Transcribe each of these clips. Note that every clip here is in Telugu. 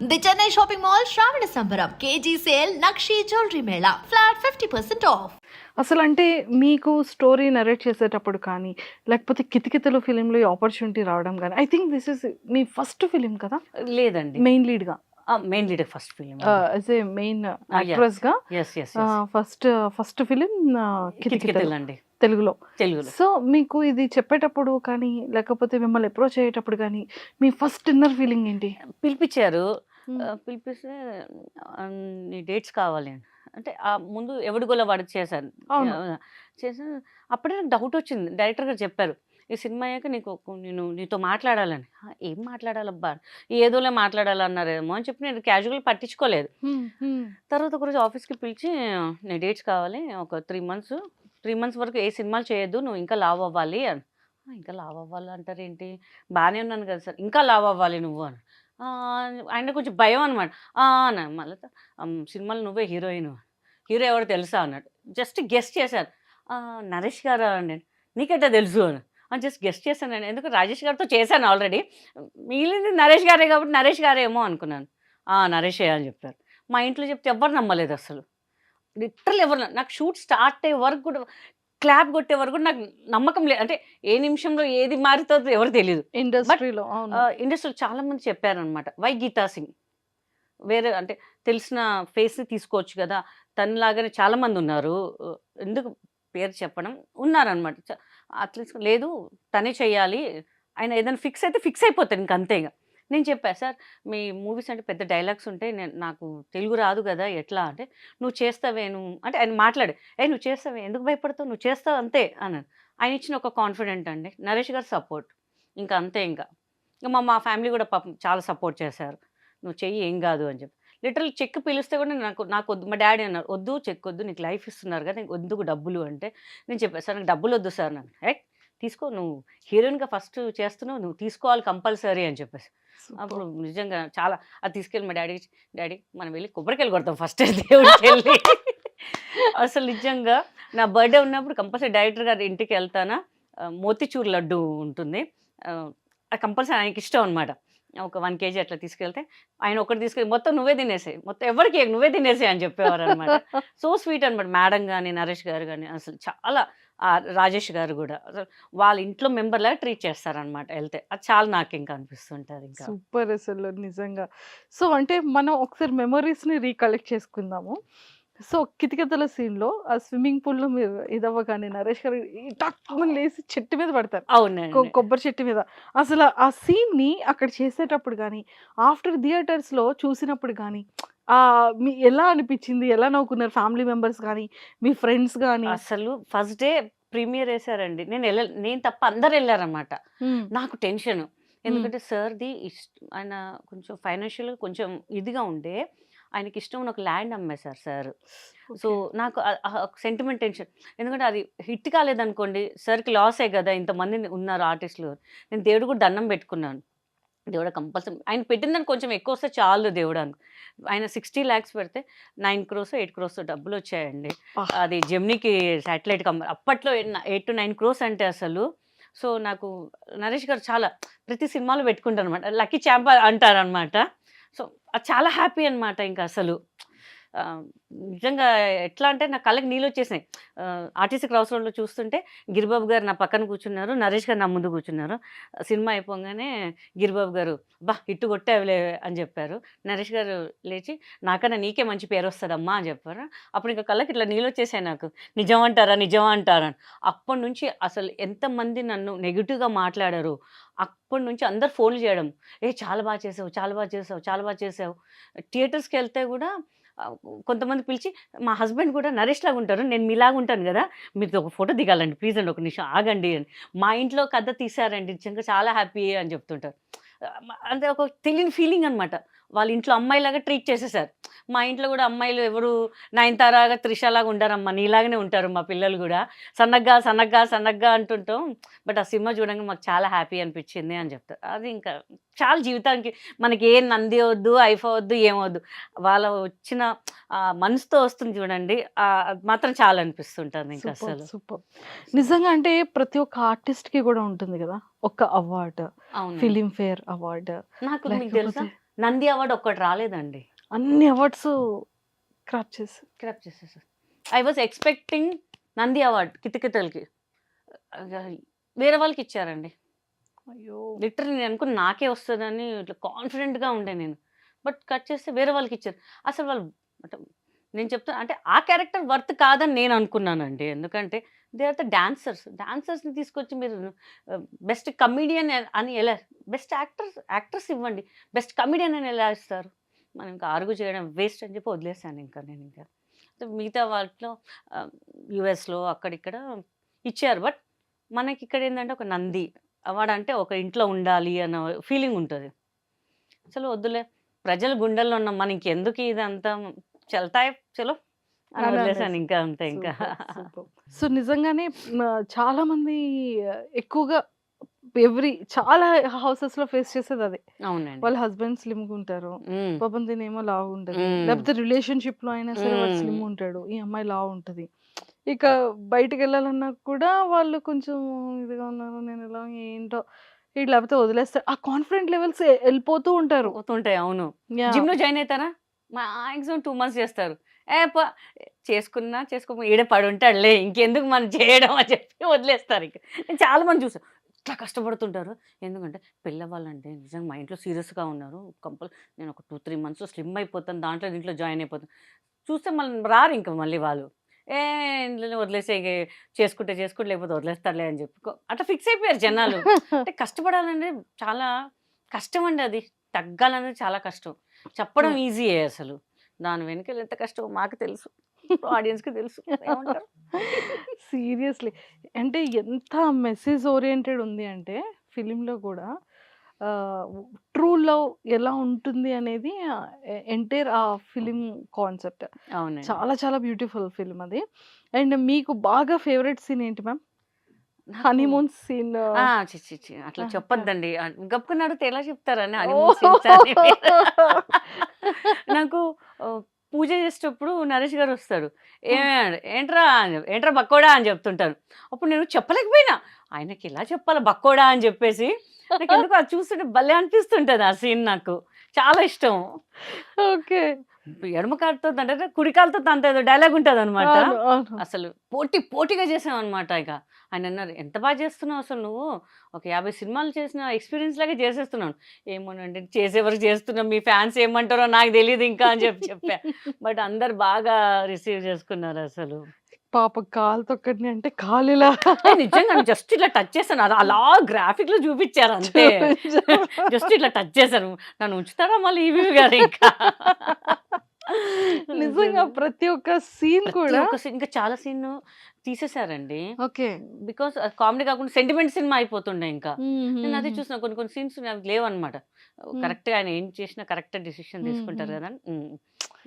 The Chennai shopping mall Shravana Sambaram KG sale Nakshi jewellery mela flat fifty percent off అసలు అంటే మీకు స్టోరీ నరేట్ చేసేటప్పుడు కానీ లేకపోతే కితకితలు ఫిలింలో ఈ ఆపర్చునిటీ రావడం కానీ ఐ థింక్ దిస్ ఇస్ మీ ఫస్ట్ ఫిలిం కదా? లేదండి. Main లీడ్గా main leader first film as a main యాక్ట్రెస్గా yes yes first first film Kithakithalu కిటికీలండి తెలుగులో. తెలుగులో. సో మీకు ఇది చెప్పేటప్పుడు కానీ లేకపోతే మిమ్మల్ని అప్రోచ్ అయ్యేటప్పుడు కానీ మీ ఫస్ట్ ఇన్నర్ ఫీలింగ్ ఏంటి? పిలిపించారు పిలిపిస్తే నీ డేట్స్ కావాలి అని. అంటే ఆ ముందు ఎవడిగోల వాడు చేశాను చేశాను అప్పుడే నాకు డౌట్ వచ్చింది. డైరెక్టర్ గారు చెప్పారు ఈ సినిమా అయ్యాక నీకు నేను నీతో మాట్లాడాలని. "ఆ, ఏం మాట్లాడాలబ్బా? ఏదోలే మాట్లాడాలన్నారేమో అని చెప్పి నేను క్యాజువల్ పట్టించుకోలేదు. తర్వాత ఒకరోజు ఆఫీస్కి పిలిచి నీ డేట్స్ కావాలి ఒక త్రీ మంత్స్ త్రీ మంత్స్ వరకు ఏ సినిమాలు చేయొద్దు నువ్వు ఇంకా లావ్ అవ్వాలి అని. ఇంకా లావ్ అవ్వాలి అంటారు ఏంటి బాగానే ఉన్నాను కదా సార్. ఇంకా లావ్ అవ్వాలి నువ్వు అని. ఆయన కొంచెం భయం అనమాట అన్న మళ్ళీ సినిమాలు నువ్వే హీరోయిన్ హీరో ఎవరు తెలుసా అన్నాడు జస్ట్ గెస్ట్ చేశాను నరేష్ గారు అండి? నీకైతే తెలుసు అని. జస్ట్ గెస్ట్ చేశాను నేను ఎందుకు? రాజేష్ గారితో చేశాను ఆల్రెడీ. మిగిలింది నరేష్ గారే కాబట్టి నరేష్ గారేమో అనుకున్నాను. నరేష్ అని చెప్పారు. మా ఇంట్లో చెప్తే ఎవ్వరు నమ్మలేదు అసలు. లిటరల్ ఎవరు నాకు షూట్ స్టార్ట్ అయ్యే వరకు కూడా క్లాప్ కొట్టే వరకు కూడా నాకు నమ్మకం లేదు. అంటే ఏ నిమిషంలో ఏది మారుతుందో ఎవరు తెలియదు ఇండస్ట్రీలో ఇండస్ట్రీలో చాలా మంది చెప్పారనమాట వై గీతా సింగ్? వేరే అంటే తెలిసిన ఫేస్ని తీసుకోవచ్చు కదా తనలాగానే చాలా మంది ఉన్నారు. ఎందుకు పేరు చెప్పడం? ఉన్నారనమాట అట్లీస్ట్ లేదు తనే చెయ్యాలి. ఆయన ఏదైనా ఫిక్స్ అయితే ఫిక్స్ అయిపోతాడు ఇంక అంతే ఇక. నేను చెప్పా సార్ మీ మూవీస్ అంటే పెద్ద డైలాగ్స్ ఉంటాయి. నేను నాకు తెలుగు రాదు కదా ఎట్లా? అంటే నువ్వు చేస్తావే నువ్వు అంటే ఆయన మాట్లాడు ఏ నువ్వు చేస్తావే? ఎందుకు భయపడతావు? నువ్వు చేస్తావు అంతే అన్నాడు. ఆయన ఇచ్చిన ఒక కాన్ఫిడెంట్ అండి నరేష్ గారు సపోర్ట్. ఇంకా అంతే ఇంకా. ఇంకా మా మా ఫ్యామిలీ కూడా పాపం చాలా సపోర్ట్ చేశారు. నువ్వు చెయ్యి ఏం కాదు అని చెప్పి. లిటరల్ చెక్ పిలిస్తే కూడా నాకు నాకు వద్దు. మా డాడీ అన్నారు వద్దు చెక్ వద్దు నీకు లైఫ్ ఇస్తున్నారు కదా నీకు ఎందుకు డబ్బులు? అంటే నేను చెప్పాను సార్ నాకు డబ్బులు వద్దు సార్ నాకు ఏ తీసుకో నువ్వు హీరోయిన్గా ఫస్ట్ చేస్తున్నావు నువ్వు తీసుకోవాలి కంపల్సరీ అని చెప్పేసి. అప్పుడు నిజంగా చాలా అది తీసుకెళ్ళి మా డాడీ డాడీ మనం వెళ్ళి కొబ్బరికాయలు కొడతాం ఫస్ట్ దేవుడికి వెళ్ళి. అసలు నిజంగా నా బర్త్డే ఉన్నప్పుడు కంపల్సరీ డైరెక్టర్ గారి ఇంటికి వెళ్తానా? మోతిచూర్ లడ్డు ఉంటుంది. ఆ, అది కంపల్సరీ ఆయనకి ఇష్టం అనమాట ఒక వన్ కేజీ అట్లా తీసుకెళ్తే ఆయన ఒకటి తీసుకెళ్ళి మొత్తం నువ్వే తినేసాయి. మొత్తం ఎవరికి నువ్వే తినేసాయి అని చెప్పేవారు అనమాట సో స్వీట్ అనమాట మేడం కానీ నరేష్ గారు కానీ అసలు చాలా రాజేష్ గారు కూడా. వాళ్ళ ఇంట్లో మెంబర్ లాగా ట్రీట్ చేస్తారనమాట వెళ్తే. అది చాలా నాకు ఇంకా అనిపిస్తుంటుంది ఇంకా. సూపర్ అసలు నిజంగా. సో అంటే మనం ఒకసారి మెమరీస్ని రీకలెక్ట్ చేసుకుందాము. సో కితకితల సీన్లో ఆ స్విమ్మింగ్ పూల్లో మీరు ఇదవ్వగానే నరేష్ గారు ఈ టక్కుమని లేసి చెట్టు మీద పడతారు. అవునండి. కొ- కొబ్బరి చెట్టు మీద. అసలు ఆ సీన్ని అక్కడ చేసేటప్పుడు కానీ ఆఫ్టర్ థియేటర్స్లో చూసినప్పుడు కానీ ఆ మీ ఎలా అనిపించింది? ఎలా నవ్వుకున్నారు ఫ్యామిలీ మెంబర్స్ కానీ మీ ఫ్రెండ్స్ కానీ అసలు ఫస్ట్ డే ప్రీమియర్ వేసారండి. నేను వెళ్ళ నేను తప్ప అందరు వెళ్ళారనమాట నాకు టెన్షన్. ఎందుకంటే సార్ది ఇష్ట ఆయన కొంచెం ఫైనాన్షియల్గా కొంచెం ఇదిగా ఉండే. ఆయనకి ఇష్టం ఉన్న ఒక ల్యాండ్ అమ్మేశారు సార్. సో నాకు సెంటిమెంట్ టెన్షన్. ఎందుకంటే అది హిట్ కాలేదనుకోండి సార్కి లాసే కదా ఇంతమంది ఉన్నారు ఆర్టిస్టులు. నేను దేవుడు కూడా దండం పెట్టుకున్నాను. దేవుడు కంపల్సరీ. ఆయన పెట్టిందని కొంచెం ఎక్కువ వస్తే చాలు దేవుడు అను. ఆయన సిక్స్టీ ల్యాక్స్ పెడితే నైన్ క్రోస్ ఎయిట్ క్రోస్ డబ్బులు వచ్చాయండి. అది జెమ్నీకి శాటిలైట్ కంపెనీ అప్పట్లో ఎయిట్ టు నైన్ క్రోస్ అంటే అసలు. సో నాకు నరేష్ గారు చాలా ప్రతి సినిమాలో పెట్టుకుంటారు అనమాట లక్కీ ఛాంప్ అంటారనమాట. సో అది చాలా హ్యాపీ అనమాట ఇంకా అసలు. నిజంగా ఎట్లా అంటే నా కళ్ళకి నీళ్ళు వచ్చేసినాయి. ఆర్టీసీ క్రాస్ రోడ్లో చూస్తుంటే గిరిబాబు గారు నా పక్కన కూర్చున్నారు నరేష్ గారు నా ముందు కూర్చున్నారు. సినిమా అయిపోగానే గిరిబాబు గారు బా ఇట్టు కొట్టేవలే అని చెప్పారు. నరేష్ గారు లేచి నాకన్నా నీకే మంచి పేరు వస్తుందమ్మా అని చెప్పారు. అప్పుడు ఇంకా కళ్ళకి ఇట్లా నీళ్ళు వచ్చేసాయి నాకు. నిజం అంటారా? నిజం అంటారా? అని. అప్పటి నుంచి అసలు ఎంతమంది నన్ను నెగిటివ్గా మాట్లాడారు. అప్పటి నుంచి అందరు ఫోన్లు చేయడం. ఏ చాలా బాగా చేసావు చాలా బాగా చేసావు చాలా బాగా చేసావు. థియేటర్స్కి వెళ్తే కూడా కొంతమంది పిలిచి మా హస్బెండ్ కూడా నరేష్ లాగా ఉంటారు నేను మీలాగా ఉంటాను కదా మీతో ఒక ఫోటో దిగాలండి ప్లీజ్ అండి ఒక నిమిషం ఆగండి అని. మా ఇంట్లో కథ తీశారండి నిజంగా చాలా హ్యాపీ అని చెప్తుంటారు. అంటే ఒక తెలియని ఫీలింగ్ అనమాట వాళ్ళ ఇంట్లో అమ్మాయిలాగా ట్రీట్ చేసేసారు. మా ఇంట్లో కూడా అమ్మాయిలు ఎవరు నయనతారాగా త్రిషలాగా ఉంటారమ్మా నీలాగానే ఉంటారు మా పిల్లలు కూడా. సన్నగ్గా సన్నగ్గా సన్నగ్గా అంటుంటాం. బట్ ఆ సినిమా చూడంగా మాకు చాలా హ్యాపీ అనిపించింది అని చెప్తారు అది ఇంకా చాలా జీవితానికి మనకి ఏ నంది వద్దు ఐఫా వద్దు ఏమవద్దు. వాళ్ళ వచ్చిన మనసుతో వస్తుంది చూడండి. మాత్రం చాలా అనిపిస్తుంటుంది ఇంకా అసలు. సూపర్. నిజంగా అంటే ప్రతి ఒక్క ఆర్టిస్ట్కి కూడా ఉంటుంది కదా ఒక అవార్డు. Film fair award. నాకు తెలుసా? నంది అవార్డు ఒక్కటి రాలేదండి. అన్ని అవార్డ్స్ క్రాప్ చేసి. క్రాప్ చేసేసారు I was expecting Nandi award కితకితలకి. వేరే వాళ్ళకి ఇచ్చారండి. అయ్యో. లిటరల్ నేను అనుకుని నాకే వస్తుందని ఇట్లా కాన్ఫిడెంట్గా ఉండే నేను. బట్ కట్ చేస్తే వేరే వాళ్ళకి ఇచ్చారు. అసలు వాళ్ళు అంటే నేను చెప్తాను అంటే ఆ క్యారెక్టర్ వర్త్ కాదని నేను అనుకున్నానండి. ఎందుకంటే దే ఆర్ ద డాన్సర్స్ డాన్సర్స్ని తీసుకొచ్చి మీరు బెస్ట్ కమిడియన్ అని ఎలా బెస్ట్ యాక్టర్స్ యాక్టర్స్ ఇవ్వండి. బెస్ట్ కమిడియన్ అని ఎలా ఇస్తారు? మనం ఇంకా అరుగు చేయడం వేస్ట్ అని చెప్పి వదిలేసాను ఇంకా నేను ఇంకా. మిగతా వాటిలో యుఎస్లో అక్కడిక్కడ ఇచ్చారు. బట్ మనకి ఇక్కడ ఏంటంటే ఒక నంది. వాడంటే ఒక ఇంట్లో ఉండాలి అన్న ఫీలింగ్ ఉంటుంది. అసలు వద్దులే. ప్రజల గుండెల్లో ఉన్నాం మనకి ఎందుకు ఇదంతా? చల్తాయి చలో వదిలేసాను. ఇంకా అంతే ఇంకా. సో నిజంగానే చాలా మంది ఎక్కువగా ఎవ్రీ చాలా హౌసెస్లో ఫేస్ చేసేది అదే. అవునండి. వాళ్ళ హస్బెండ్ స్లిమ్గా ఉంటారు. పాపం తినేమో లావు ఉంటది. లేకపోతే రిలేషన్షిప్లో అయినా సరే వాడు. స్లిమ్ ఉంటాడు. ఈ అమ్మాయి లావు ఉంటది. ఇక బయటికి వెళ్ళాలన్నా కూడా వాళ్ళు కొంచెం ఇదిగా ఉన్నారు. నేను ఎలా ఏంటో. ఇట్లా లేకపోతే వదిలేస్తారు. ఆ కాన్ఫిడెంట్ లెవెల్స్ వెళ్ళిపోతూ ఉంటారు. అవును. జిమ్లో జాయిన్ అవుతారా మాక్సిమం టూ మంత్స్ చేస్తారు. ఏ ప చేసుకున్నా చేసుకో ఈడ పడి ఉంటాడులే ఇంకెందుకు మనం చేయడం అని చెప్పి వదిలేస్తారు ఇంక. నేను చాలా మంది చూసాను ఇట్లా కష్టపడుతుంటారు? ఎందుకంటే పిల్లవాళ్ళంటే నిజంగా మా ఇంట్లో సీరియస్గా ఉన్నారు. కంపల్ నేను ఒక టూ త్రీ మంత్స్ స్లిమ్ అయిపోతాను దాంట్లో దీంట్లో జాయిన్ అయిపోతాను. చూస్తే మళ్ళీ రారు ఇంకా మళ్ళీ వాళ్ళు. ఏ ఇంట్లో వదిలేసే చేసుకుంటే చేసుకుంటే లేకపోతే వదిలేస్తారులే అని చెప్పి. అట్లా ఫిక్స్ అయిపోయారు జనాలు. అంటే కష్టపడాలంటే చాలా కష్టం అండి అది. తగ్గాలనేది చాలా కష్టం. చెప్పడం. ఈజీయే అసలు. దాని వెనుక ఎంత కష్టమో మాకు తెలుసు. ఆడియన్స్కి తెలుసు. సీరియస్లీ. అంటే ఎంత మెసేజ్ ఓరియంటెడ్ ఉంది అంటే ఫిలింలో కూడా ట్రూ లవ్ ఎలా ఉంటుంది అనేది ఎంటైర్ ఆ ఫిలిం కాన్సెప్ట్. చాలా చాలా బ్యూటిఫుల్ ఫిలిం అది. అండ్ మీకు బాగా ఫేవరెట్ సీన్ ఏంటి మ్యామ్? Honeymoon scene. ఆ, చి, చి, చి, అట్లా చెప్పొద్దండి. గప్పుకుని అడిగితే ఎలా చెప్తారని మీరు. నాకు పూజ చేసేటప్పుడు నరేష్ గారు వస్తాడు ఏ ఏంట్రా ఏంట్రా బక్కోడా అని చెప్తుంటారు. అప్పుడు నేను చెప్పలేకపోయినా. ఆయనకి ఇలా చెప్పాలి బక్కోడా అని చెప్పేసి. నాకు ఎందుకు అది చూస్తుంటే భలే అనిపిస్తుంటది ఆ సీన్ నాకు. చాలా ఇష్టం. ఓకే. ఎడమ కాలుతో అంటే కుడి కాలుతో తంత ఏదో డైలాగ్ ఉంటుంది అనమాట అసలు పోటీ పోటీగా చేసాం అనమాట ఇక. ఆయన అన్నారు ఎంత బాగా చేస్తున్నావు అసలు నువ్వు? ఒక యాభై సినిమాలు చేసిన ఎక్స్పీరియన్స్ లాగా చేసేస్తున్నాను ఏమోనండి చేసే వరకు చేస్తున్నాం. మీ ఫ్యాన్స్ ఏమంటారో నాకు తెలియదు ఇంకా అని చెప్పి చెప్పా. బట్ అందరు బాగా రిసీవ్ చేసుకున్నారు అసలు. పాప కాలు తొక్కడిని అంటే కాలు ఇలా నిజంగా జస్ట్ ఇట్లా టచ్ చేశాను. అది అలా గ్రాఫిక్లో చూపించారు అంతే. జస్ట్ ఇట్లా టచ్ చేశారు. నన్ను ఉంచుతారా మళ్ళీ ఈవీ గారు ఇంకా? నిజంగా ప్రతి ఒక్క సీన్ కూడా ఇంకా చాలా సీన్ తీసేశారండి ఓకే. బికాస్ కామెడీ కాకుండా సెంటిమెంట్ సినిమా అయిపోతుండే ఇంకా. నేను అదే చూసిన కొన్ని కొన్ని సీన్స్ అవి లేవన్నమాట. కరెక్ట్ ఆయన ఏం చేసినా కరెక్ట్ డిసిషన్ తీసుకుంటారు. కదా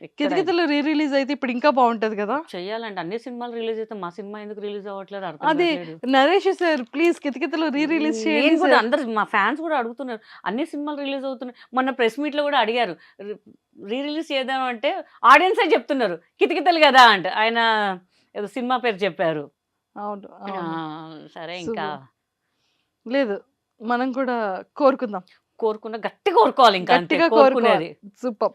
కితకితలు రీ రిలీజ్ అయితే ఇప్పుడు ఇంకా బాగుంటది కదా? చెయ్యాలంటే అన్ని సినిమాలు రిలీజ్ అయితే మా సినిమా ఎందుకు రిలీజ్ అవ్వట్లేదు? అర్థం అదే. Naresh sir please Kithakithalu re release చేయండి. అందరు మా ఫ్యాన్స్ కూడా అడుగుతున్నారు. అన్ని సినిమాలు రిలీజ్ అవుతున్నాయి. మొన్న ప్రెస్ మీట్లో కూడా అడిగారు. రీ రిలీజ్ చేద్దాం అంటే ఆడియన్సే చెప్తున్నారు. కితకితలు కదా అంట. ఆయన ఏదో సినిమా పేరు చెప్పారు. అవును. సరే ఇంకా. లేదు మనం కూడా కోరుకుందాం. కోరుకున్న గట్టి కోరుకోవాలి ఇంకా గట్టిగా కోరుకునేది. సూపర్.